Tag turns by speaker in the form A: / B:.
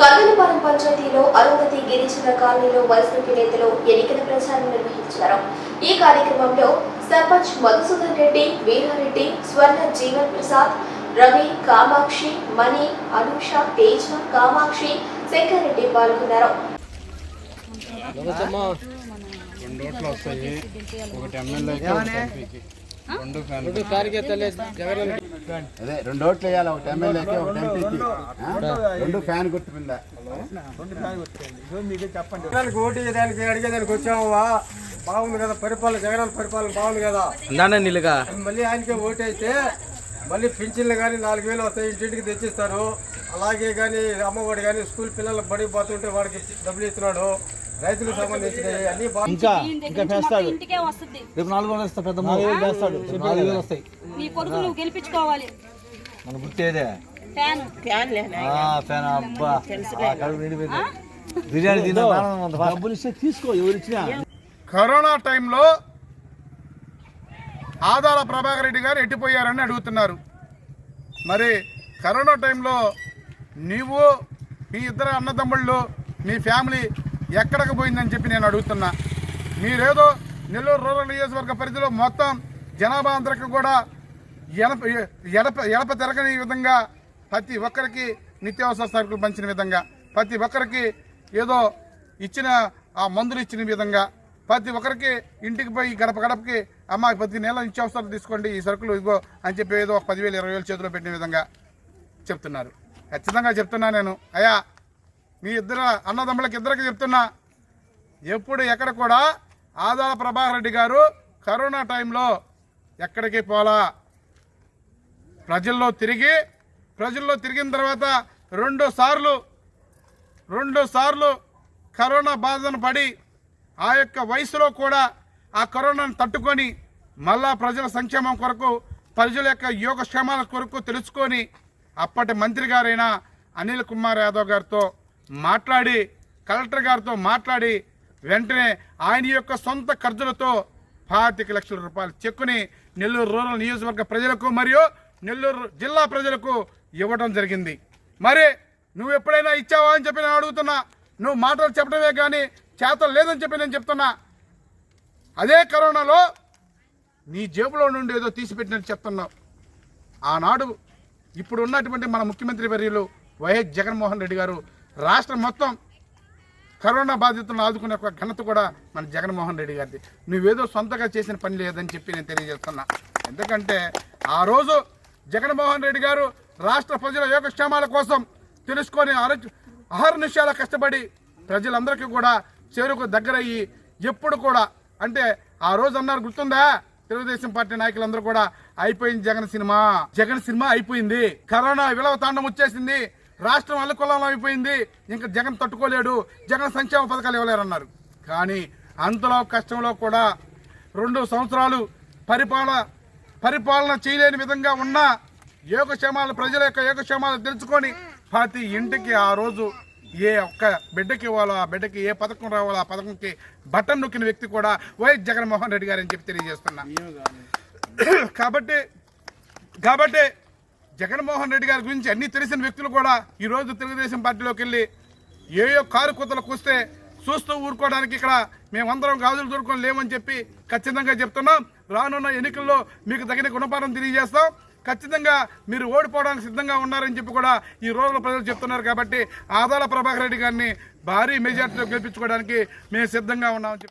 A: కల్లలపాలెం పంచాయతీలో అరుంధతి గిరిజన కాలనీలో వైసీపీ నేతలు ఎన్నికల ప్రచారం నిర్వహించారు. ఈ కార్యక్రమంలో సర్పంచ్ మధుసూదన్ రెడ్డి వీరారెడ్డి స్వర్ణ జీవన్ ప్రసాద్ రవి కామాక్షి మణి అనూష తేజ కామాక్షి శంకర్ రెడ్డి పాల్గొన్నారు.
B: రెండు ఓట్లు వస్తాయి. ఒకటి ఎంపీకి. రెండు ఫ్యాన్
C: అదే రెండు ఓట్లు వేయాలి ఒకటి ఎమ్మెల్యేకి ఒకటి ఎంపీకి? రెండు ఫ్యాన్ గుర్తు కింద
B: జగన్కి ఓటు వేయడానికి అడిగేదానికి వచ్చావా? బాగుంది కదా పరిపాలన జగన్ పరిపాలన బాగుంది కదా.
D: నాన్న నీళ్ళుగా
B: మళ్ళీ ఆయనకే ఓటేస్తే మళ్ళీ పింఛన్లు కానీ నాలుగు వేలు వస్తాయి ఇంటింటికి తెచ్చిస్తారు. అలాగే కానీ అమ్మఒడి కానీ స్కూల్ పిల్లలకు బడి పోతుంటే వాడికి డబ్బులు ఇస్తున్నాడు. రైతులకు సంబంధించినవి అన్ని బాగా
D: ఇంకా ఇంకా
E: వస్తుంది.
D: రేపు నాలుగు వందలు వస్తా పెద్ద నాలుగు వేలు వేస్తాడు. నాలుగు వేలు వస్తాయి.
E: నీ కొడుకు నువ్వు గెలిపించుకోవాలి.
D: మన గుర్తేదే
E: ఫ్యాన్.
D: ఫ్యాన్ అబ్బా. బిర్యానీ తిన్నా డబ్బులు ఇస్తే తీసుకో ఎవరు ఇచ్చినా
F: కరోనా టైంలో ఆదాల ప్రభాకర్ రెడ్డి గారు ఎట్టిపోయారని అడుగుతున్నారు. మరి కరోనా టైంలో నీవు మీ ఇద్దరు అన్నదమ్ముళ్ళు మీ ఫ్యామిలీ ఎక్కడికి పోయిందని చెప్పి నేను అడుగుతున్నా. మీరేదో నెల్లూరు రూరల్ నియోజకవర్గ పరిధిలో మొత్తం జనాభా అందరికి కూడా ఎడప ఎడప ఎడప తిరగని విధంగా ప్రతి ఒక్కరికి నిత్యావసర సరుకులు పంచిన విధంగా ప్రతి ఒక్కరికి ఏదో ఇచ్చిన ఆ మందులు ఇచ్చిన విధంగా ప్రతి ఒక్కరికి ఇంటికి పోయి గడప గడపకి అమ్మ ప్రతి నెల నిత్యావసరాలు తీసుకోండి ఈ సరుకులు ఇగో అని చెప్పి ఏదో ఒక పదివేలు ఇరవై వేలు చేతిలో పెట్టిన విధంగా చెప్తున్నారు. ఖచ్చితంగా చెప్తున్నా నేను. అయ్యా మీ ఇద్దరు అన్నదమ్ములకి ఇద్దరికి చెప్తున్నా. ఎప్పుడు ఎక్కడ కూడా ఆదాల ప్రభాకర్ రెడ్డి గారు కరోనా టైంలో ఎక్కడికి పోలా? ప్రజల్లో తిరిగి ప్రజల్లో తిరిగిన తర్వాత రెండు సార్లు రెండు సార్లు కరోనా బాధను పడి ఆ యొక్క వయసులో కూడా ఆ కరోనాను తట్టుకొని మళ్ళా ప్రజల సంక్షేమం కొరకు ప్రజల యొక్క యోగక్షేమాల కొరకు తెలుసుకొని అప్పటి మంత్రి గారైన అనిల్ కుమార్ యాదవ్ గారితో మాట్లాడి కలెక్టర్ గారితో మాట్లాడి వెంటనే ఆయన యొక్క సొంత ఖర్చులతో పాతిక లక్షల రూపాయల చెక్కుని నెల్లూరు రూరల్ నియోజకవర్గ ప్రజలకు మరియు నెల్లూరు జిల్లా ప్రజలకు ఇవ్వడం జరిగింది. మరి నువ్వు ఎప్పుడైనా ఇచ్చావా అని చెప్పి నేను అడుగుతున్నా. నువ్వు మాటలు చెప్పడమే కానీ చేతలు లేదని చెప్పి నేను చెప్తున్నా. అదే కరోనాలో నీ జేబులో నుండి ఏదో తీసిపెట్టినట్టు చెప్తున్నావు. ఆనాడు ఇప్పుడు ఉన్నటువంటి మన ముఖ్యమంత్రి వర్యులు వైఎస్ జగన్మోహన్ రెడ్డి గారు రాష్ట్రం మొత్తం కరోనా బాధితులను ఆదుకునే ఒక ఘనత కూడా మన జగన్మోహన్ రెడ్డి గారిది. నువ్వేదో సొంతగా చేసిన పని లేదని చెప్పి నేను తెలియజేస్తున్నా. ఎందుకంటే ఆ రోజు జగన్మోహన్ రెడ్డి గారు రాష్ట్ర ప్రజల యోగక్షేమాల కోసం తెలుసుకొని అహర్నిశాల కష్టపడి ప్రజలందరికీ కూడా చేరుకు దగ్గరయ్యి ఎప్పుడు కూడా అంటే ఆ రోజు అన్నారు గుర్తుందా? తెలుగుదేశం పార్టీ నాయకులందరూ కూడా అయిపోయింది జగన్ సినిమా. జగన్ సినిమా అయిపోయింది. కరోనా విలవ తాండం వచ్చేసింది. రాష్ట్రం అల్లుకొల్లం అయిపోయింది. ఇంకా జగన్ తట్టుకోలేడు. జగన్ సంక్షేమ పథకాలు ఇవ్వలేరన్నారు. కానీ అంతలో కష్టంలో కూడా రెండు సంవత్సరాలు పరిపాలన పరిపాలన చేయలేని విధంగా ఉన్న యోగక్షేమాలు ప్రజల యొక్క యోగక్షేమాలు తెలుసుకొని ప్రతి ఇంటికి ఆ రోజు ఏ ఒక్క బిడ్డకి ఇవ్వాలో ఆ బిడ్డకి ఏ పథకం రావాలో ఆ పథకంకి బటన్ నొక్కిన వ్యక్తి కూడా వైఎస్ జగన్మోహన్ రెడ్డి గారు అని చెప్పి తెలియజేస్తున్నా. కాబట్టి కాబట్టి జగన్మోహన్ రెడ్డి గారి గురించి అన్ని తెలిసిన వ్యక్తులు కూడా ఈరోజు తెలుగుదేశం పార్టీలోకి వెళ్ళి ఏయో కారు కూతలకు వస్తే చూస్తూ ఊరుకోవడానికి ఇక్కడ మేమందరం గాజులు దొరుకుని లేమని చెప్పి ఖచ్చితంగా చెప్తున్నాం. రానున్న ఎన్నికల్లో మీకు తగిన గుణపాఠం తెలియజేస్తాం. ఖచ్చితంగా మీరు ఓడిపోవడానికి సిద్ధంగా ఉన్నారని చెప్పి కూడా ఈ రోజుల ప్రజలు చెప్తున్నారు కాబట్టి ఆదాల ప్రభాకర్ రెడ్డి గారిని భారీ మెజార్టీలో గెలిపించుకోవడానికి మేము సిద్ధంగా ఉన్నామని